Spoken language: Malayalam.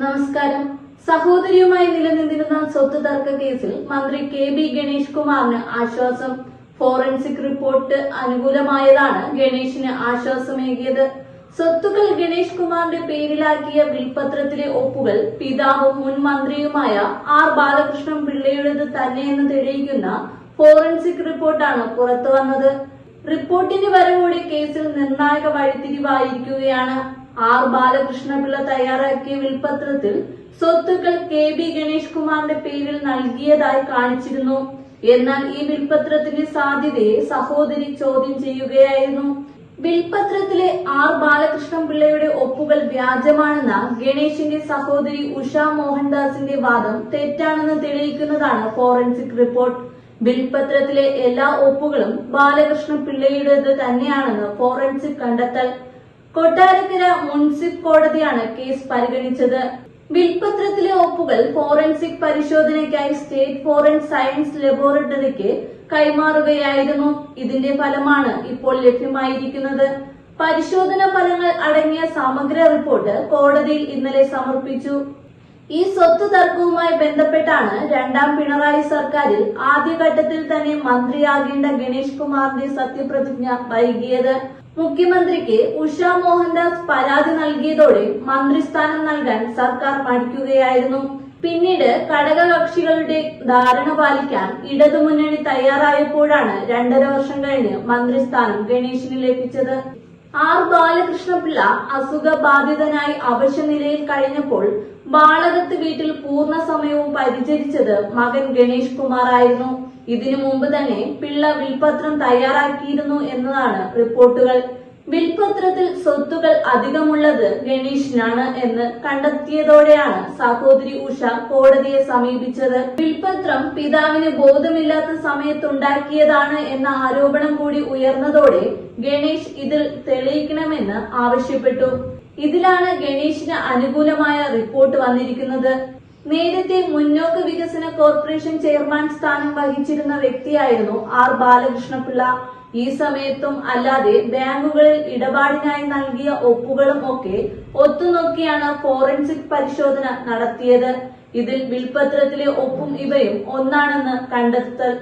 നമസ്കാരം. സഹോദരിയുമായി നിലനിന്നിരുന്ന സ്വത്ത് തർക്ക കേസിൽ മന്ത്രി കെ ബി ഗണേഷ് കുമാറിന് ആശ്വാസം. ഫോറൻസിക് റിപ്പോർട്ട് അനുകൂലമായതാണ് ഗണേഷിന് ആശ്വാസമേകിയത്. സ്വത്തുക്കൾ ഗണേഷ് കുമാറിന്റെ പേരിലാക്കിയ വിൽപത്രത്തിലെ ഒപ്പുകൾ പിതാവും മുൻ മന്ത്രിയുമായ ആർ ബാലകൃഷ്ണൻ പിള്ളയുടേത് തന്നെയെന്ന് തെളിയിക്കുന്ന ഫോറൻസിക് റിപ്പോർട്ടാണ് പുറത്തുവന്നത്. റിപ്പോർട്ടിന്റെ വരവോടെ കേസിൽ നിർണായക വഴിത്തിരിവായിരിക്കുകയാണ്. ആർ ബാലകൃഷ്ണപിള്ള തയ്യാറാക്കിയ വിൽപത്രത്തിൽ സ്വത്തുക്കൾ കെ ബി ഗണേഷ് കുമാറിന്റെ പേരിൽ നൽകിയതായി കാണിച്ചിരുന്നു. എന്നാൽ ഈ വിൽപത്രത്തിന്റെ സാധ്യതയെ സഹോദരി ചോദ്യം ചെയ്യുകയായിരുന്നു. വിൽപത്രത്തിലെ ആർ ബാലകൃഷ്ണൻ പിള്ളയുടെ ഒപ്പുകൾ വ്യാജമാണെന്ന ഗണേഷിന്റെ സഹോദരി ഉഷ മോഹൻദാസിന്റെ വാദം തെറ്റാണെന്ന് തെളിയിക്കുന്നതാണ് ഫോറൻസിക് റിപ്പോർട്ട്. ബിൽപത്രത്തിലെ എല്ലാ ഒപ്പുകളും ബാലകൃഷ്ണ പിള്ളയുടേത് തന്നെയാണെന്ന് ഫോറൻസിക് കണ്ടെത്തൽ. കൊട്ടാരക്കര മുൻസിഫ് കോടതിയാണ് കേസ് പരിഗണിച്ചത്. വിൽപത്രത്തിലെ ഒപ്പുകൾ ഫോറൻസിക് പരിശോധനയ്ക്കായി സ്റ്റേറ്റ് ഫോറൻസ് സയൻസ് ലബോറട്ടറിക്ക് കൈമാറുകയായിരുന്നു. ഇതിന്റെ ഫലമാണ് ഇപ്പോൾ ലഭ്യമായിരിക്കുന്നത്. പരിശോധന ഫലങ്ങൾ അടങ്ങിയ സമഗ്ര റിപ്പോർട്ട് കോടതിയിൽ ഇന്നലെ സമർപ്പിച്ചു. ഈ സ്വത്ത് തർക്കവുമായി ബന്ധപ്പെട്ടാണ് രണ്ടാം പിണറായി സർക്കാരിൽ ആദ്യഘട്ടത്തിൽ തന്നെ മന്ത്രിയാകേണ്ട ഗണേഷ് കുമാറിന്റെ സത്യപ്രതിജ്ഞ വൈകിയത്. മുഖ്യമന്ത്രിക്ക് ഉഷ മോഹൻദാസ് പരാതി നൽകിയതോടെ മന്ത്രിസ്ഥാനം നൽകാൻ സർക്കാർ മടിക്കുകയായിരുന്നു. പിന്നീട് ഘടകകക്ഷികളുടെ ധാരണ പാലിക്കാൻ ഇടതുമുന്നണി തയ്യാറായപ്പോഴാണ് രണ്ടര വർഷം കഴിഞ്ഞ് മന്ത്രിസ്ഥാനം ഗണേശിന് ലഭിച്ചത്. ആർ. ബാലകൃഷ്ണപിള്ള അസുഖബാധിതനായി അവശനിലയിൽ കഴിഞ്ഞപ്പോൾ വാളകത്ത് വീട്ടിൽ പൂർണ സമയവും പരിചരിച്ചത് മകൻ ഗണേഷ് കുമാർ ആയിരുന്നു ഇതിനു മുമ്പ് തന്നെ പിള്ള വിൽപത്രം തയ്യാറാക്കിയിരുന്നു എന്നതാണ് റിപ്പോർട്ടുകൾ. വിൽപത്രത്തിൽ സ്വത്തുകൾ അധികമുള്ളത് ഗണേഷിനാണ് എന്ന് കണ്ടെത്തിയതോടെയാണ് സഹോദരി ഉഷ കോടതിയെ സമീപിച്ചത്. വിൽപത്രം പിതാവിന് ബോധമില്ലാത്ത സമയത്തുണ്ടാക്കിയതാണ് എന്ന ആരോപണം കൂടി ഉയർന്നതോടെ ഗണേഷ് ഇതിൽ തെളിയിക്കണമെന്ന് ആവശ്യപ്പെട്ടു. ഇതിലാണ് ഗണേഷിന് അനുകൂലമായ റിപ്പോർട്ട് വന്നിരിക്കുന്നത്. നേരത്തെ മുന്നോക്ക വികസന കോർപ്പറേഷൻ ചെയർമാൻ സ്ഥാനം വഹിച്ചിരുന്ന വ്യക്തിയായിരുന്നു ആർ ബാലകൃഷ്ണപിള്ള. ഈ സമയത്തും അല്ലാതെ ബാങ്കുകളിൽ ഇടപാടിനായി നൽകിയ ഒപ്പുകളും ഒക്കെ ഒത്തുനോക്കിയാണ് ഫോറൻസിക് പരിശോധന നടത്തിയത്. ഇതിൽ വിൽപത്രത്തിലെ ഒപ്പും ഇവയും ഒന്നാണെന്ന് കണ്ടെത്തൽ